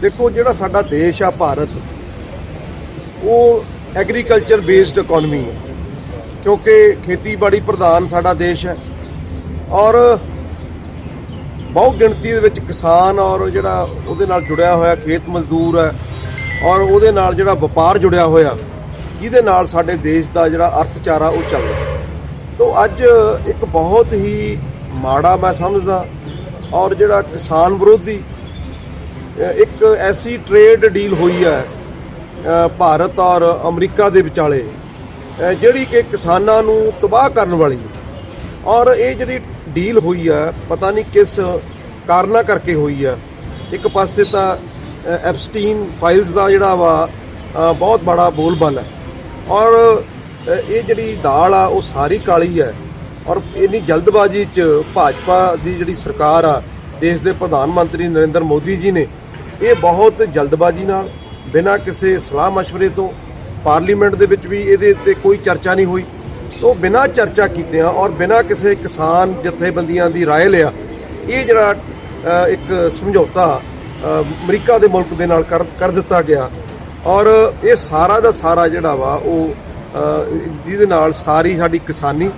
ਦੇਖੋ ਜਿਹੜਾ ਸਾਡਾ ਦੇਸ਼ ਆ ਭਾਰਤ, ਉਹ ਐਗਰੀਕਲਚਰ ਬੇਸਡ ਇਕਨੋਮੀ ਹੈ। ਕਿਉਂਕਿ ਖੇਤੀਬਾੜੀ ਪ੍ਰਧਾਨ ਸਾਡਾ ਦੇਸ਼ ਹੈ ਔਰ ਬਹੁ ਗਿਣਤੀ ਦੇ ਵਿੱਚ ਕਿਸਾਨ ਔਰ ਜਿਹੜਾ ਉਹਦੇ ਨਾਲ ਜੁੜਿਆ ਹੋਇਆ ਖੇਤ ਮਜ਼ਦੂਰ ਹੈ ਔਰ ਉਹਦੇ ਨਾਲ ਜਿਹੜਾ ਵਪਾਰ ਜੁੜਿਆ ਹੋਇਆ, ਜਿਹਦੇ ਨਾਲ ਸਾਡੇ ਦੇਸ਼ ਦਾ ਜਿਹੜਾ ਅਰਥਚਾਰਾ ਉਹ ਚੱਲ ਰਿਹਾ। ਤੋ ਅੱਜ ਇੱਕ ਬਹੁਤ ਹੀ ਮਾੜਾ ਮੈਂ ਸਮਝਦਾ ਔਰ ਜਿਹੜਾ ਕਿਸਾਨ ਵਿਰੋਧੀ ਇੱਕ ਐਸੀ ਟ੍ਰੇਡ ਡੀਲ ਹੋਈ ਹੈ ਭਾਰਤ ਔਰ ਅਮਰੀਕਾ ਦੇ ਵਿਚਾਲੇ ਜਿਹੜੀ ਕਿ ਕਿਸਾਨਾਂ ਨੂੰ ਤਬਾਹ ਕਰਨ ਵਾਲੀ ਔਰ ਇਹ ਜਿਹੜੀ ਡੀਲ ਹੋਈ ਆ ਪਤਾ ਨਹੀਂ ਕਿਸ ਕਾਰਨਾਂ ਕਰਕੇ ਹੋਈ ਹੈ। ਇੱਕ ਪਾਸੇ ਤਾਂ ਅ, ਐਪਸਟੀਨ ਫਾਈਲਸ ਦਾ ਜਿਹੜਾ ਵਾ ਬਹੁਤ ਬੜਾ ਬੋਲਬਾਲ ਹੈ। ਔਰ ਇਹ ਜਿਹੜੀ ਦਾਲ ਆ ਉਹ ਸਾਰੀ ਕਾਲੀ ਹੈ। ਔਰ ਇੰਨੀ ਜਲਦਬਾਜ਼ੀ 'ਚ ਭਾਜਪਾ ਦੀ ਜਿਹੜੀ ਸਰਕਾਰ ਆ ਦੇਸ਼ ਦੇ ਪ੍ਰਧਾਨ ਮੰਤਰੀ ਨਰਿੰਦਰ ਮੋਦੀ ਜੀ ਨੇ ਇਹ ਬਹੁਤ ਜਲਦਬਾਜ਼ੀ ਨਾਲ, ਬਿਨਾਂ ਕਿਸੇ ਸਲਾਹ مشਵਰੇ ਤੋਂ, ਪਾਰਲੀਮੈਂਟ ਦੇ ਵਿੱਚ ਵੀ ਇਹਦੇ ਤੇ ਕੋਈ ਚਰਚਾ ਨਹੀਂ ਹੋਈ। ਤੋਂ ਬਿਨਾਂ ਚਰਚਾ ਕੀਤੇ ਆ ਔਰ ਬਿਨਾਂ ਕਿਸੇ ਕਿਸਾਨ ਜਥੇਬੰਦੀਆਂ ਦੀ رائے ਲਿਆ, ਇਹ ਜਿਹੜਾ ਇੱਕ ਸਮਝੌਤਾ ਅਮਰੀਕਾ ਦੇ ਮੁਲਕ ਦੇ ਨਾਲ ਕਰ ਦਿੱਤਾ ਗਿਆ। ਔਰ ਇਹ ਸਾਰਾ ਦਾ ਸਾਰਾ ਜਿਹੜਾ ਵਾ, ਉਹ ਜਿਹਦੇ ਨਾਲ ਸਾਰੀ ਸਾਡੀ ਕਿਸਾਨੀ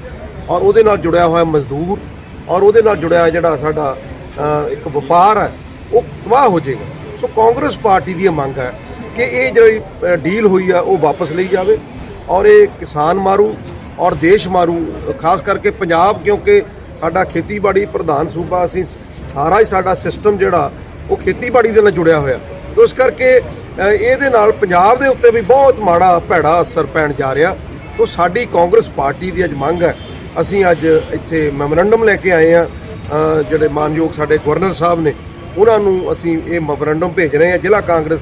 ਔਰ ਉਹਦੇ ਨਾਲ ਜੁੜਿਆ ਹੋਇਆ ਮਜ਼ਦੂਰ ਔਰ ਉਹਦੇ ਨਾਲ ਜੁੜਿਆ ਜਿਹੜਾ ਸਾਡਾ ਇੱਕ ਵਪਾਰ ਹੈ, ਉਹ ਤਬਾਹ ਹੋ ਜਾਏਗਾ। ਸੋ ਕਾਂਗਰਸ ਪਾਰਟੀ ਦੀ ਇਹ ਮੰਗ ਹੈ ਕਿ ਇਹ ਜਿਹੜੀ ਡੀਲ ਹੋਈ ਆ, ਉਹ ਵਾਪਸ ਲਈ ਜਾਵੇ ਔਰ ਇਹ ਕਿਸਾਨ ਮਾਰੂ ਔਰ ਦੇਸ਼ ਮਾਰੂ, ਖਾਸ ਕਰਕੇ ਪੰਜਾਬ, ਕਿਉਂਕਿ ਸਾਡਾ ਖੇਤੀਬਾੜੀ ਪ੍ਰਧਾਨ ਸੂਬਾ, ਅਸੀਂ ਸਾਰਾ ਹੀ ਸਾਡਾ ਸਿਸਟਮ ਜਿਹੜਾ, ਉਹ ਖੇਤੀਬਾੜੀ ਦੇ ਨਾਲ ਜੁੜਿਆ ਹੋਇਆ। ਤੋ ਇਸ ਕਰਕੇ ਇਹਦੇ ਨਾਲ ਪੰਜਾਬ ਦੇ ਉੱਤੇ ਵੀ ਬਹੁਤ ਮਾੜਾ ਭੈੜਾ ਅਸਰ ਪੈਣ ਜਾ ਰਿਹਾ। ਤੋ ਸਾਡੀ ਕਾਂਗਰਸ ਪਾਰਟੀ ਦੀ ਅੱਜ ਮੰਗ ਹੈ, ਅਸੀਂ ਅੱਜ ਇੱਥੇ ਮੈਮੋਰੰਡਮ ਲੈ ਕੇ ਆਏ ਆ ਜਿਹੜੇ ਮਾਨਯੋਗ ਸਾਡੇ ਗਵਰਨਰ ਸਾਹਿਬ ਨੇ ਉਹਨਾਂ ਨੂੰ ਅਸੀਂ ਇਹ ਮੈਮੋਰੰਡਮ ਭੇਜ ਰਹੇ ਹਾਂ ਜ਼ਿਲ੍ਹਾ ਕਾਂਗਰਸ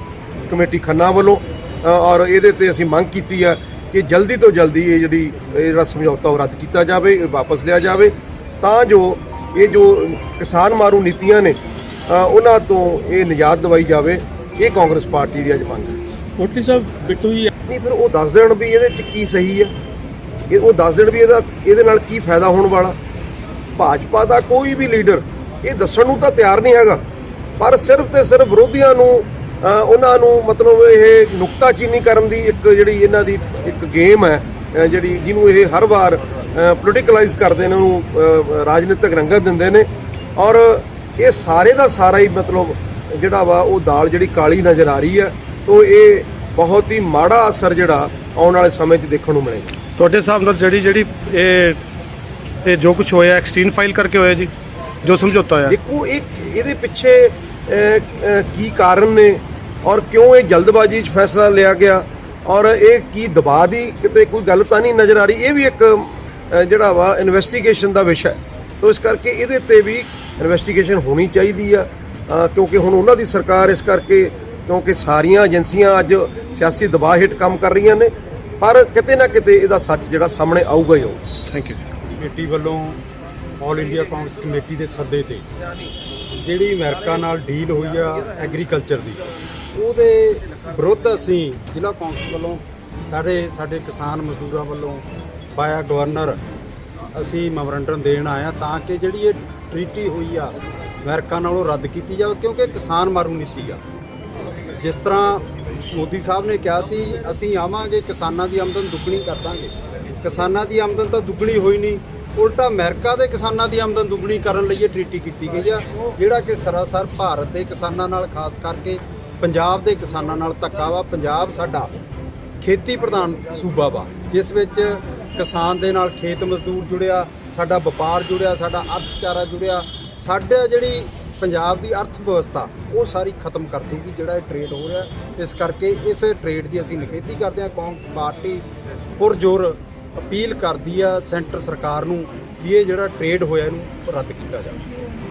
ਕਮੇਟੀ ਖੰਨਾ ਵੱਲੋਂ। ਔਰ ਇਹਦੇ ਤੇ ਅਸੀਂ ਮੰਗ ਕੀਤੀ ਹੈ ਕਿ ਜਲਦੀ ਤੋਂ ਜਲਦੀ ਇਹ ਜਿਹੜੀ ਇਹ ਜਿਹੜਾ ਸਮਝੌਤਾ ਉਹ ਰੱਦ ਕੀਤਾ ਜਾਵੇ ਇਹ ਵਾਪਸ ਲਿਆ ਜਾਵੇ। ਤਾਂ ਜੋ ਇਹ ਜੋ ਕਿਸਾਨ ਮਾਰੂ ਨੀਤੀਆਂ ਨੇ ਉਹਨਾਂ ਤੋਂ ਇਹ ਨਿਜਾਤ ਦਿਵਾਈ ਜਾਵੇ। ਇਹ ਕਾਂਗਰਸ ਪਾਰਟੀ ਦੀ ਅੱਜ ਮੰਗ ਹੈ। ਕੋਟਲੀ ਸਾਹਿਬ ਬਿੱਟੂ ਜੀ ਨਹੀਂ ਫਿਰ ਉਹ ਦੱਸ ਦੇਣ ਵੀ ਇਹਦੇ ਚ ਕੀ ਸਹੀ ਹੈ ਇਹ ਉਹ ਦੱਸ ਦੇਣ ਵੀ ਇਹਦਾ ਇਹਦੇ ਨਾਲ ਕੀ ਫਾਇਦਾ ਹੋਣ ਵਾਲਾ। ਭਾਜਪਾ ਦਾ ਕੋਈ ਵੀ ਲੀਡਰ ਇਹ ਦੱਸਣ ਨੂੰ ਤਾਂ ਤਿਆਰ ਨਹੀਂ ਹੈਗਾ। ਪਰ ਸਿਰਫ ਤੇ ਸਿਰਫ ਵਿਰੋਧੀਆਂ ਨੂੰ ਉਹਨਾਂ ਨੂੰ ਮਤਲਬ ਇਹ ਨੁਕਤਾਚੀਨੀ ਕਰਨ ਦੀ ਇੱਕ ਜਿਹੜੀ ਇਹਨਾਂ ਦੀ ਇੱਕ ਗੇਮ ਹੈ ਜਿਹੜੀ ਜਿਹਨੂੰ ਇਹ ਹਰ ਵਾਰ ਪੋਲੀਟੀਕਲਾਈਜ਼ ਕਰਦੇ ਨੇ ਉਹਨੂੰ ਰਾਜਨੀਤਿਕ ਰੰਗਤ ਦਿੰਦੇ ਨੇ। ਔਰ ਇਹ ਸਾਰੇ ਦਾ ਸਾਰਾ ਹੀ ਮਤਲਬ ਜਿਹੜਾ ਵਾ ਉਹ ਦਾਲ ਜਿਹੜੀ ਕਾਲੀ ਨਜ਼ਰ ਆ ਰਹੀ ਹੈ ਤੋਂ ਇਹ ਬਹੁਤ ਹੀ ਮਾੜਾ ਅਸਰ ਜਿਹੜਾ ਆਉਣ ਵਾਲੇ ਸਮੇਂ 'ਚ ਦੇਖਣ ਨੂੰ ਮਿਲੇਗਾ। ਤੁਹਾਡੇ ਹਿਸਾਬ ਨਾਲ ਜਿਹੜੀ ਜਿਹੜੀ ਇਹ ਇਹ ਜੋ ਕੁਝ ਹੋਇਆ ਐਕਸਟ੍ਰੀਮ ਫਾਈਲ ਕਰਕੇ ਹੋਇਆ ਜੀ ਜੋ ਸਮਝੌਤਾ ਹੋਇਆ। ਦੇਖੋ ਇਹ ਇਹਦੇ ਪਿੱਛੇ ਕੀ ਕਾਰਨ ਨੇ ਔਰ ਕਿਉਂ ਇਹ ਜਲਦਬਾਜ਼ੀ 'ਚ ਫੈਸਲਾ ਲਿਆ ਗਿਆ? ਔਰ ਇਹ ਕੀ ਦਬਾਅ ਦੀ ਕਿਤੇ ਕੋਈ ਗੱਲ ਤਾਂ ਨਹੀਂ ਨਜ਼ਰ ਆ ਰਹੀ? ਇਹ ਵੀ ਇੱਕ ਜਿਹੜਾ ਵਾ ਇਨਵੈਸਟੀਗੇਸ਼ਨ ਦਾ ਵਿਸ਼ਾ ਹੈ। ਤੋ ਇਸ ਕਰਕੇ ਇਹਦੇ ਤੇ ਵੀ ਇਨਵੈਸਟੀਗੇਸ਼ਨ ਹੋਣੀ ਚਾਹੀਦੀ ਆ ਕਿਉਂਕਿ ਹੁਣ ਉਹਨਾਂ ਦੀ ਸਰਕਾਰ ਇਸ ਕਰਕੇ ਕਿਉਂਕਿ ਸਾਰੀਆਂ ਏਜੰਸੀਆਂ ਅੱਜ ਸਿਆਸੀ ਦਬਾਅ ਹੇਠ ਕੰਮ ਕਰ ਰਹੀਆਂ ਨੇ ਪਰ ਕਿਤੇ ਨਾ ਕਿਤੇ ਇਹਦਾ ਸੱਚ ਜਿਹੜਾ ਸਾਹਮਣੇ ਆਊਗਾ ਹੀ ਆਊਗਾ। ਥੈਂਕ ਯੂ ਕਮੇਟੀ ਵੱਲੋਂ ਆਲ ਇੰਡੀਆ ਕਾਂਗਰਸ ਕਮੇਟੀ ਦੇ ਸੱਦੇ ਤੇ ਜਿਹੜੀ ਅਮਰੀਕਾ ਨਾਲ ਡੀਲ ਹੋਈ ਆ ਐਗਰੀਕਲਚਰ ਦੀ, ਉਹਦੇ ਵਿਰੁੱਧ ਅਸੀਂ ਜ਼ਿਲ੍ਹਾ ਕਾਂਗਰਸ ਵੱਲੋਂ ਸਾਰੇ ਸਾਡੇ ਕਿਸਾਨ ਮਜ਼ਦੂਰਾਂ ਵੱਲੋਂ ਬਾਇਆ ਗਵਰਨਰ ਅਸੀਂ ਮੈਮੋਰੰਡਮ ਦੇਣ ਆਏ ਆ ਤਾਂ ਕਿ ਜਿਹੜੀ ਇਹ ਟ੍ਰੀਟੀ ਹੋਈ ਆ ਅਮਰੀਕਾ ਨਾਲ ਉਹ ਰੱਦ ਕੀਤੀ ਜਾਵੇ, ਕਿਉਂਕਿ ਕਿਸਾਨ ਮਾਰੂ ਨੀਤੀ ਆ। ਜਿਸ ਤਰ੍ਹਾਂ ਮੋਦੀ ਸਾਹਿਬ ਨੇ ਕਿਹਾ ਸੀ, ਅਸੀਂ ਆਵਾਂਗੇ, ਕਿਸਾਨਾਂ ਦੀ ਆਮਦਨ ਦੁੱਗਣੀ ਕਰ ਦਾਂਗੇ। ਕਿਸਾਨਾਂ ਦੀ ਆਮਦਨ ਤਾਂ ਦੁੱਗਣੀ ਹੋਈ ਨਹੀਂ ਉਲਟਾ ਅਮਰੀਕਾ ਦੇ ਕਿਸਾਨਾਂ ਦੀ ਆਮਦਨ ਦੁੱਗਣੀ ਕਰਨ ਲਈ ਇਹ ਟ੍ਰੀਟੀ ਕੀਤੀ ਗਈ ਆ, ਜਿਹੜਾ ਕਿ ਸਰਾਸਰ ਭਾਰਤ ਦੇ ਕਿਸਾਨਾਂ ਨਾਲ, ਖਾਸ ਕਰਕੇ ਪੰਜਾਬ ਦੇ ਕਿਸਾਨਾਂ ਨਾਲ ਧੱਕਾ ਵਾ। ਪੰਜਾਬ ਸਾਡਾ ਖੇਤੀ ਪ੍ਰਧਾਨ ਸੂਬਾ ਵਾ, ਜਿਸ ਵਿੱਚ ਕਿਸਾਨ ਦੇ ਨਾਲ ਖੇਤ ਮਜ਼ਦੂਰ ਜੁੜਿਆ, ਸਾਡਾ ਵਪਾਰ ਜੁੜਿਆ, ਸਾਡਾ ਅਰਥਚਾਰਾ ਜੁੜਿਆ, ਸਾਡਾ ਜਿਹੜੀ ਪੰਜਾਬ ਦੀ ਅਰਥ ਵਿਵਸਥਾ ਉਹ ਸਾਰੀ ਖਤਮ ਕਰ ਦੂਗੀ ਜਿਹੜਾ ਇਹ ਟ੍ਰੇਡ ਹੋ ਰਿਹਾ। ਇਸ ਕਰਕੇ ਇਸ ਟ੍ਰੇਡ ਦੀ ਅਸੀਂ ਨਿਖੇਧੀ ਕਰਦੇ ਹਾਂ। ਕਾਂਗਰਸ ਪਾਰਟੀ ਪੁਰਜੋਰ ਅਪੀਲ ਕਰਦੀ ਆ ਸੈਂਟਰ ਸਰਕਾਰ ਨੂੰ ਵੀ ਇਹ ਜਿਹੜਾ ਟ੍ਰੇਡ ਹੋਇਆ ਇਹਨੂੰ ਰੱਦ ਕੀਤਾ ਜਾਵੇ।